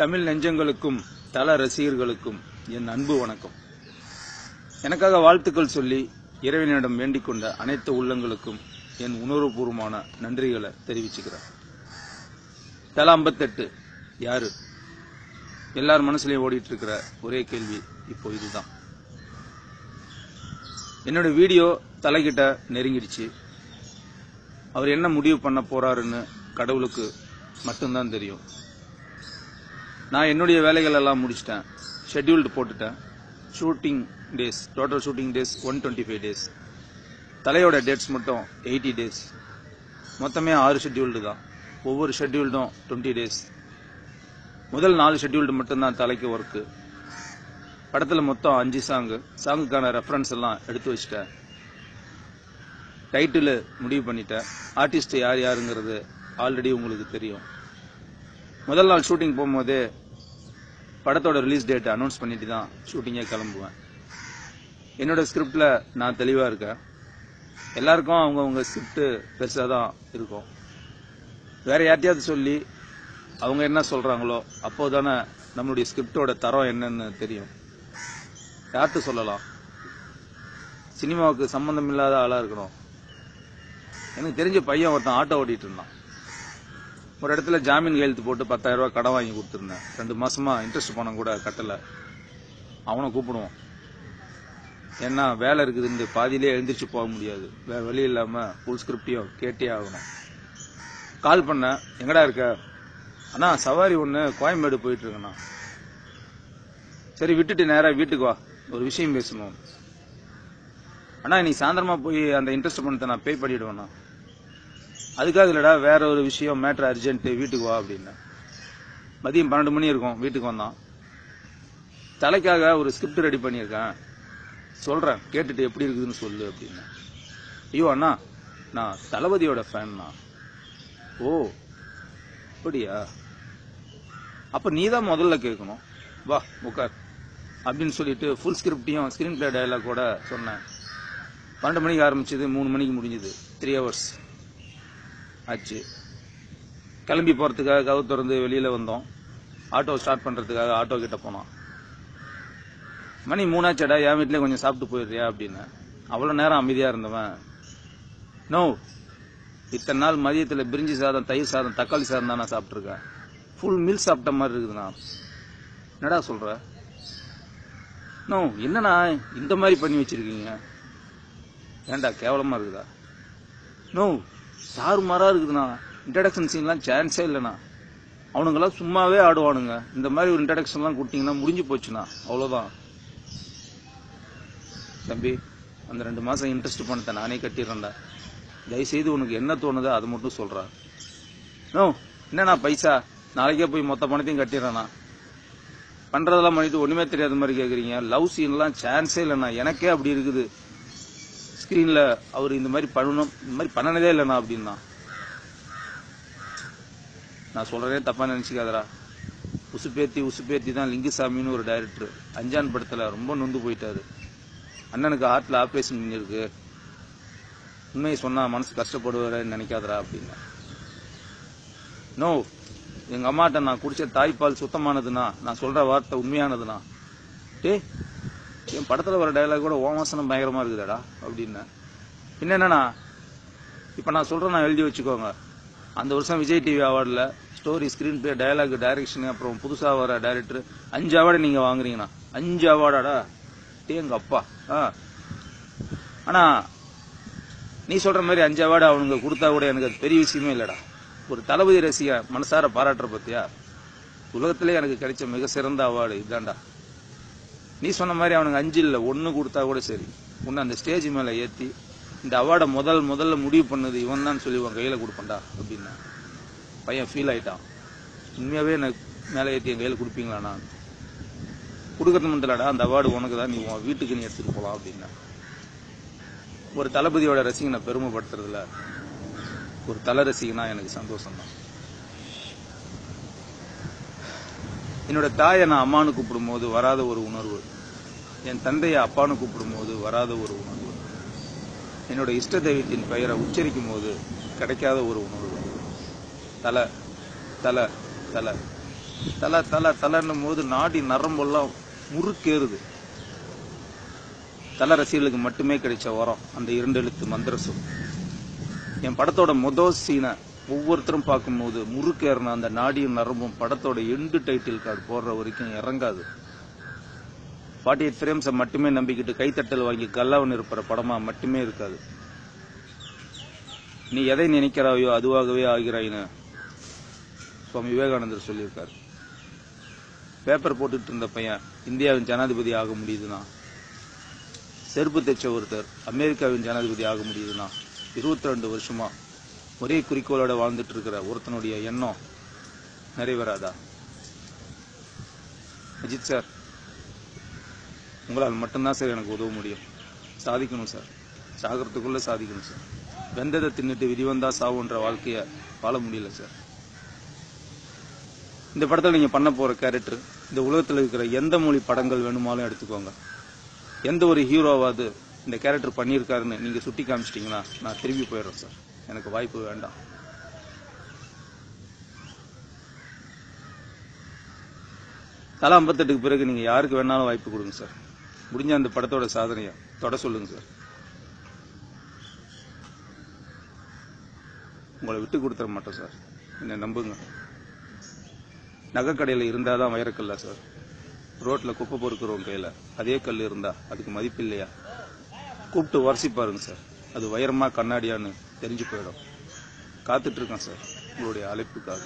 தமிழ் நெஞ்சங்களுக்கும் தல ரசிகர்களுக்கும் என் அன்பு வணக்கம். எனக்காக வாழ்த்துக்கள் சொல்லி இறைவனிடம் வேண்டிக் கொண்ட அனைத்து உள்ளங்களுக்கும் என் உணர்வுபூர்வமான நன்றிகளை தெரிவிச்சுக்கிறேன். தலா ஐம்பத்தெட்டு யாரு? எல்லார் மனசுலையும் ஓடிட்டு இருக்கிற ஒரே கேள்வி இப்போ இதுதான். என்னோட வீடியோ தலைகிட்ட நெருங்கிடுச்சு. அவர் என்ன முடிவு பண்ண போறாருன்னு கடவுளுக்கு மட்டும்தான் தெரியும். நான் என்னுடைய வேலைகள் எல்லாம் முடிச்சிட்டேன். ஷெட்யூல்டு போட்டுட்டேன். Shooting days total shooting days one twenty five days தலையோட டேட்ஸ் மட்டும் எயிட்டி டேஸ் மொத்தமே ஆறு ஷெட்யூல்டு தான். ஒவ்வொரு ஷெட்யூல்டும் டுவெண்ட்டி டேஸ் முதல் நாலு ஷெட்யூல்டு மட்டும்தான் தலைக்கு ஒர்க்கு படத்தில் மொத்தம் அஞ்சு சாங்கு சாங்குக்கான ரெஃபரன்ஸ் எல்லாம் எடுத்து வச்சிட்டேன். டைட்டில் முடிவு பண்ணிட்டேன். ஆர்டிஸ்ட் யார் யாருங்கிறது ஆல்ரெடி உங்களுக்கு தெரியும். முதல் நாள் ஷூட்டிங் போகும்போதே படத்தோட ரிலீஸ் டேட் அனௌன்ஸ் பண்ணிட்டு தான் ஷூட்டிங்கே கிளம்புவேன். என்னோட ஸ்கிரிப்டில் நான் தெளிவாக இருக்கேன். எல்லாருக்கும் அவங்கவுங்க ஸ்கிரிப்டு பெருசாக தான் இருக்கும். வேறு யார்ட்டையாவது சொல்லி அவங்க என்ன சொல்கிறாங்களோ அப்போது தானே நம்மளுடைய ஸ்கிரிப்டோட தரம் என்னன்னு தெரியும். யார்கிட்ட சொல்லலாம்? சினிமாவுக்கு சம்மந்தம் இல்லாத ஆளாக இருக்கணும். எனக்கு தெரிஞ்ச பையன் ஒருத்தன் ஆட்டோ ஓட்டிகிட்டு இருந்தான். ஒரு இடத்துல ஜாமீன் கையெழுத்து போட்டு பத்தாயிரம் ரூபாய் கடன் வாங்கி கொடுத்துருந்தேன். ரெண்டு மாசமா இன்ட்ரெஸ்ட் பணம் கூட கட்டல. அவனை கூப்பிடுவோம். ஏன்னா வேலை இருக்குதுன்னு பாதியிலே எழுந்திரிச்சு போக முடியாது. வேற வழி இல்லாம ஃபுல் ஸ்கிரிப்டையும் கேட்டே ஆகணும். கால் பண்ண எங்கடா இருக்க? அண்ணா சவாரி ஒன்று கோயம்பேடு போயிட்டு இருக்கண்ணா சரி விட்டுட்டு நேராக வீட்டுக்கு வா. ஒரு விஷயம் பேசணும். அண்ணா இன்னைக்கு சாயந்தரமா போய் அந்த இன்ட்ரெஸ்ட் பணத்தை நான் பே பண்ணிடுவேண்ணா. அதுக்காக இல்லடா வேற ஒரு விஷயம் மேட்ரு அர்ஜென்ட்டு வீட்டுக்கு வா அப்படின்னு. மதியம் பன்னெண்டு மணி இருக்கும் வீட்டுக்கு வந்தான். தலைக்காக ஒரு ஸ்கிரிப்ட் ரெடி பண்ணியிருக்கேன். சொல்கிறேன் கேட்டுட்டு எப்படி இருக்குதுன்னு சொல்லு அப்படின்னு. ஐயோ அண்ணா நான் தளபதியோட ஃபேன்னா ஓ அப்படியா? அப்போ நீ தான் முதல்ல கேட்கணும். வா உட்கார். அப்படின்னு சொல்லிட்டு ஃபுல் ஸ்கிரிப்டையும் ஸ்க்ரீன் பிளே டயலாக் கூட சொன்னேன். பன்னெண்டு மணிக்கு ஆரம்பிச்சது மூணு மணிக்கு முடிஞ்சது. த்ரீ ஹவர்ஸ் ஆச்சு. கிளம்பி போகிறதுக்காக கதவு திறந்து வெளியில் வந்தோம். ஆட்டோ ஸ்டார்ட் பண்ணுறதுக்காக ஆட்டோ கிட்ட போனோம். மணி மூணாச்சடா என் வீட்டிலே கொஞ்சம் சாப்பிட்டு போயிடுறியா? அப்படின்னு. அவ்வளோ நேரம் அமைதியாக இருந்தவன். நோ இத்தனை நாள் மதியத்தில் பிரிஞ்சி சாதம் தயிர் சாதம் தக்காளி சாதம் தான் நான் சாப்பிட்ருக்கேன் ஃபுல் மீல் சாப்பிட்ட மாதிரி இருக்குதுண்ணா என்னடா சொல்கிற நோ என்னண்ணா இந்த மாதிரி பண்ணி வச்சுருக்கீங்க? ஏன்டா கேவலமாக இருக்குதா? நோ சாரு மாறா இருக்குதுண்ணா. இன்ட்ரடக்ஷன் சீன்லாம் சான்ஸே இல்லைண்ணா. அவனுங்கெல்லாம் சும்மாவே ஆடுவானுங்க. இந்த மாதிரி ஒரு இன்ட்ரடக்ஷன்லாம் கொடுத்தீங்கன்னா முடிஞ்சு போச்சுண்ணா. அவ்வளோதான் தம்பி அந்த ரெண்டு மாதம் இன்ட்ரெஸ்ட் பணத்தை நானே கட்டிடுறேன்டா. தயவுசெய்து உனக்கு என்ன தோணுதோ அதை மட்டும் சொல்கிறேன் நோ என்னண்ணா பைசா? நாளைக்கே போய் மொத்த பணத்தையும் கட்டிடுறேண்ணா. பண்ணுறதெல்லாம் பண்ணிட்டு ஒன்றுமே தெரியாத மாதிரி கேட்குறீங்க லவ் சீன்லாம் சான்ஸே இல்லைண்ணா. எனக்கே அப்படி இருக்குது. ஸ்கிரீன்ல அவர் இந்த மாதிரி பண்ணணும் இந்த மாதிரி பண்ணனதே இல்லைண்ணா அப்படின்னா. நான் சொல்றதே தப்பா நினைச்சுக்காதடா. உசுப்பேத்தி உசுப்பேத்தி தான் லிங்குசாமின்னு ஒரு டைரக்டர் அஞ்சான் படத்தில் ரொம்ப நொந்து போயிட்டாரு. அண்ணனுக்கு ஹார்ட்ல ஆப்ரேஷன் பண்ணியிருக்கு உண்மையை சொன்னா மனசு கஷ்டப்படுவாரன்னு நினைக்காதடா அப்படின்னு. நோ எங்க அம்மாட்ட நான் குடிச்ச தாய்ப்பால் சுத்தமானதுண்ணா நான் சொல்ற வார்த்தை உண்மையானதுனா டே என் படத்தில் வர டயலாக் கூட ஓமாசனம் பயங்கரமாக இருக்குதாடா அப்படின்னு. இன்னும் என்னன்னா இப்போ நான் சொல்கிறேன் நான் எழுதி வச்சுக்கோங்க. அந்த வருஷம் விஜய் டிவி அவார்டில் story screen play dialogue direction அப்புறம் புதுசாக வர டைரக்டர் அஞ்சு அவார்டு நீங்கள் வாங்குறீங்கண்ணா அஞ்சு அவார்டாடா டேங்க அப்பா. ஆ. ஆனால் நீ சொல்கிற மாதிரி அஞ்சு அவார்டு அவனுங்க கொடுத்தா கூட எனக்கு அது பெரிய விஷயமே இல்லைடா. ஒரு தளபதி ரசிகன் மனசார பாராட்டுற பத்தியா? உலகத்திலே எனக்கு கிடைச்ச மிக சிறந்த அவார்டு இதான்டா நீ சொன்ன மாதிரி அவனுக்கு அஞ்சு இல்லை ஒன்று கொடுத்தா கூட சரி. உன்னை அந்த ஸ்டேஜ் மேலே ஏற்றி இந்த அவார்டை முதல் முதல்ல முடிவு பண்ணது இவன் தான் சொல்லி உன் கையில் கொடுப்பேன்டா அப்படின்னா. பையன் ஃபீல் ஆகிட்டான் உண்மையாகவே எனக்கு மேலே ஏற்றி என் கையில் கொடுப்பீங்களா நான்? கொடுக்கறது மட்டும் அந்த அவார்டு உனக்கு தான் நீ உன் வீட்டுக்கு நீ எடுத்துகிட்டு போகலாம் அப்படின்னா. ஒரு தளபதியோட ரசிகனை பெருமைப்படுத்துறதுல ஒரு தலை ரசிகனா எனக்கு சந்தோஷம் தான் என்னோட தாயை நான் அம்மானு கூப்பிடும்போது வராத ஒரு உணர்வு. என் தந்தையை அப்பான்னு கூப்பிடும்போது வராத ஒரு உணர்வு. என்னோட இஷ்ட தெய்வத்தின் பெயரை உச்சரிக்கும் போது கிடைக்காத ஒரு உணர்வு. தலை தலை தலை. தலை தலை தலைன்னும் போது நாடி நரம்பெல்லாம் முறுக்கேறுது. தல ரசிகர்களுக்கு மட்டுமே கிடைச்ச வரம் அந்த இரண்டு எழுத்து மந்திர சொல் என் படத்தோட முதல் சீனை ஒவ்வொருத்தரும் பார்க்கும்போது முறுக்கேறின அந்த நாடியும் நரம்பும் படத்தோட எண்டு டைட்டில் கார்டு போடுற வரைக்கும் இறங்காது. ஃபார்ட்டி எயிட் ஃப்ரேம்ஸை மட்டுமே நம்பிக்கிட்டு கைத்தட்டல் வாங்கி கல்லாவன் இருப்பிற படமாக மட்டுமே இருக்காது. நீ எதை நினைக்கிறாயோ அதுவாகவே ஆகிறாயின்னு சுவாமி விவேகானந்தர் சொல்லியிருக்காரு. பேப்பர் போட்டுட்டு இருந்த பையன் இந்தியாவின் ஜனாதிபதி ஆக முடியுதுன்னா செருப்பு தைச்ச ஒருத்தர் அமெரிக்காவின் ஜனாதிபதி ஆக முடியுதுன்னா இருபத்தி ரெண்டு வருஷமா? ஒரே குறிக்கோளோட வாழ்ந்துட்டு இருக்கிற ஒருத்தனுடைய எண்ணம் நிறைவேறாதா? அஜித் சார் உங்களால் மட்டும்தான் சார் எனக்கு உதவ முடியும். சாதிக்கணும் சார். சாகிறதுக்குள்ள சாதிக்கணும் சார். வெந்ததை தின்னுட்டு விதிவந்தா சாவுன்ற வாழ்க்கைய வாழ முடியல சார். இந்த படத்தில் நீங்க பண்ண போற கேரக்டர் இந்த உலகத்தில் இருக்கிற எந்த மொழி படங்கள் வேணுமாலும் எடுத்துக்கோங்க. எந்த ஒரு ஹீரோவாவது இந்த கேரக்டர் பண்ணியிருக்காருன்னு நீங்க சுட்டி காமிச்சிட்டீங்கன்னா நான் திரும்பி போயிடுறேன் சார். எனக்கு வாய்ப்பு வேண்டாம். தலா ஐம்பத்தெட்டுக்கு பிறகு நீங்க யாருக்கு வேணாலும் வாய்ப்பு கொடுங்க சார். முடிஞ்ச அந்த படத்தோட சாதனையை? தொட சொல்லுங்க சார். உங்களை விட்டு கொடுத்துட மாட்டோம் சார். என்னை நம்புங்க. நகைக்கடையில் இருந்தால் தான் வைரக்கல்லா சார். ரோட்டில் குப்பை பொறுக்கிறவங்க கையில் அதே கல் இருந்தா அதுக்கு மதிப்பு இல்லையா கூப்பிட்டு உரசி பாருங்க சார். அது வைரமா கண்ணாடியான்னு தெரிஞ்சு போயிடும். காத்துட்ருக்கேன் சார். உங்களுடைய அழைப்புக்காக.